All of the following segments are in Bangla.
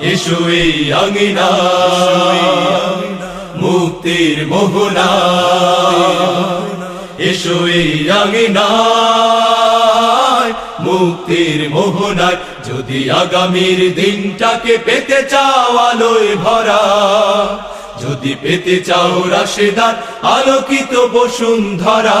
এসো এই মুক্তির মোহনা। এসো এই মুক্তির মোহনায় যদি আগামীর দিনটাকে পেতে চাও আলোয় ভরা, যদি পেতে চাও রাশেদার আলোকিত বসুন্ধরা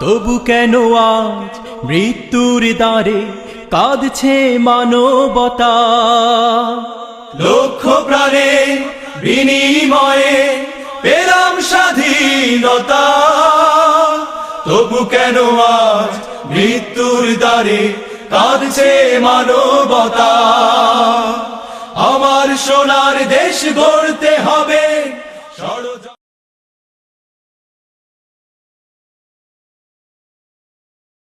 তবু কেন আজ মৃত্যুর দ্বারে কাঁদছে মানবতা? লক্ষ প্রাণে বিনিময়ে পেলাম স্বাধীনতা। তবু কেন আজ মৃত্যুর দ্বারে কাঁদছে মানবতা? আমার সোনার দেশ গড়তে হবে